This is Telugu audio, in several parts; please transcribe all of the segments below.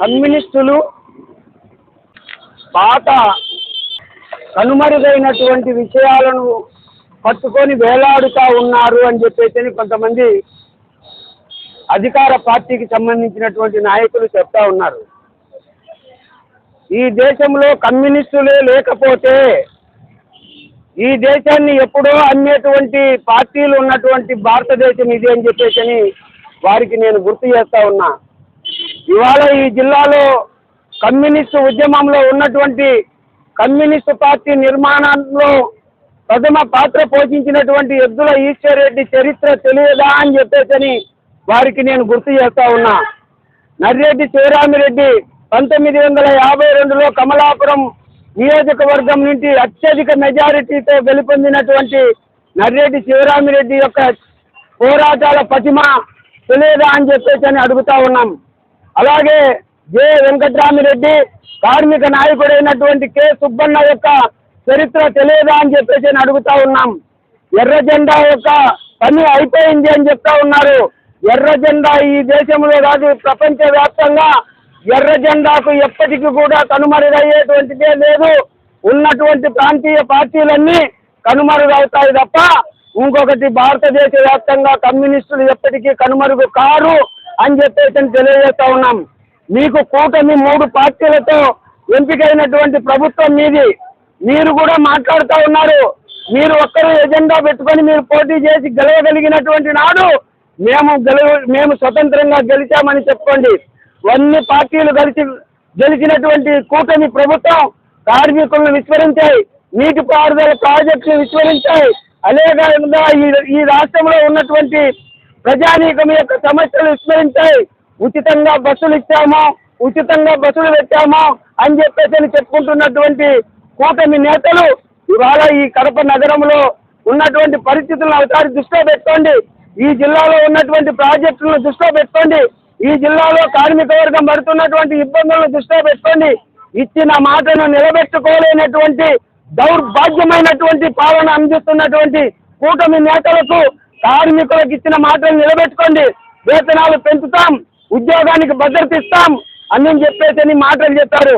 కమ్యూనిస్టులు పాత కనుమరుగైనటువంటి విషయాలను పట్టుకొని వేలాడుతా ఉన్నారు అని చెప్పేసి కొంతమంది అధికార పార్టీకి సంబంధించినటువంటి నాయకులు చెప్తా ఉన్నారు. ఈ దేశంలో కమ్యూనిస్టులే లేకపోతే ఈ దేశాన్ని ఎప్పుడో అమ్మేటువంటి పార్టీలు ఉన్నటువంటి భారతదేశం ఇది అని చెప్పేసి వారికి నేను గుర్తు చేస్తా ఉన్నా. ఇవాళ ఈ జిల్లాలో కమ్యూనిస్టు ఉద్యమంలో ఉన్నటువంటి కమ్యూనిస్టు పార్టీ నిర్మాణంలో ప్రథమ పాత్ర పోషించినటువంటి ఎద్దుల ఈశ్వర్ రెడ్డి చరిత్ర తెలియదా అని చెప్పేసి వారికి నేను గుర్తు చేస్తా ఉన్నా. నర్రెడ్డి శివరామిరెడ్డి పంతొమ్మిది వందల యాభై రెండులో కమలాపురం నియోజకవర్గం నుండి అత్యధిక మెజారిటీతో గెలుపొందినటువంటి నర్రెడ్డి శివరామిరెడ్డి యొక్క పోరాటాల పటిమ తెలియదా అని చెప్పేసి అని అడుగుతా ఉన్నాం. అలాగే జె వెంకట్రామిరెడ్డి కార్మిక నాయకుడైనటువంటి కె సుబ్బన్న యొక్క చరిత్ర తెలియదా అని చెప్పేసి నేను అడుగుతా ఉన్నాం. ఎర్ర జెండా యొక్క పని అయిపోయింది అని చెప్తా ఉన్నారు. ఎర్ర జెండా ఈ దేశంలో కాదు ప్రపంచ వ్యాప్తంగా ఎర్ర జెండాకు ఎప్పటికీ కూడా కనుమరుగయ్యేటువంటిదే లేదు. ఉన్నటువంటి ప్రాంతీయ పార్టీలన్నీ కనుమరుగవుతాయి తప్ప ఇంకొకటి భారతదేశ వ్యాప్తంగా కమ్యూనిస్టులు ఎప్పటికీ కనుమరుగు కారు. అని చెప్పేసి తెలియజేస్తా ఉన్నాం. మీకు కూటమి మూడు పార్టీలతో ఎంపికైనటువంటి ప్రభుత్వం మీది. మీరు కూడా మాట్లాడుతూ ఉన్నారు. మీరు ఒక్కరు ఎజెండా పెట్టుకొని మీరు పోటీ చేసి గెలవగలిగినటువంటి నాడు మేము గెలవ మేము స్వతంత్రంగా గెలిచామని చెప్పుకోండి. అన్ని పార్టీలు కలిసి గెలిచినటువంటి కూటమి ప్రభుత్వం కార్మికులను విస్మరించాయి. నీటి పారుదల ప్రాజెక్టులు విస్మరించాయి. అదేవిధంగా ఈ ఈ రాష్ట్రంలో ఉన్నటువంటి ప్రజానీకం యొక్క సమస్యలు విస్మరించాయి. ఉచితంగా బస్సులు ఇచ్చాము? ఉచితంగా బస్సులు పెట్టాము? అని చెప్పేసి అని చెప్పుకుంటున్నటువంటి కూటమి నేతలు ఇవాళ ఈ కడప నగరంలో ఉన్నటువంటి పరిస్థితులను ఒకసారి దృష్టిలో పెట్టుకోండి. ఈ జిల్లాలో ఉన్నటువంటి ప్రాజెక్టులను దృష్టిలో పెట్టుకోండి. ఈ జిల్లాలో కార్మిక వర్గం పడుతున్నటువంటి ఇబ్బందులను దృష్టిలో పెట్టుకోండి. ఇచ్చిన మాటను నిలబెట్టుకోలేనటువంటి దౌర్భాగ్యమైనటువంటి పాలన అందిస్తున్నటువంటి కూటమి నేతలకు కార్మికులకు ఇచ్చిన మాటలు నిలబెట్టుకోండి. వేతనాలు పెంచుతాం. ఉద్యోగానికి భద్రత ఇస్తాం. అని చెప్పేసి మాటలు చెప్పారు.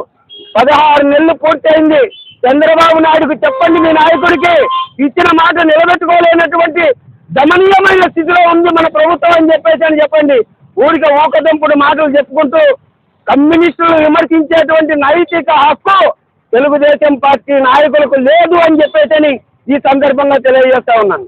పదహారు నెలలు పూర్తయింది. చంద్రబాబు నాయుడుకు చెప్పండి మీ నాయకుడికి. ఇచ్చిన మాట నిలబెట్టుకోలేనటువంటి దమనీయమైన స్థితిలో ఉంది మన ప్రభుత్వం అని చెప్పేసి అని చెప్పండి. ఊరిక ఊకదంపుడు మాటలు చెప్పుకుంటూ కమ్యూనిస్టులు విమర్శించేటువంటి నైతిక హక్కు తెలుగుదేశం పార్టీ నాయకులకు లేదు అని చెప్పేసి ఈ సందర్భంగా తెలియజేస్తా ఉన్నాను.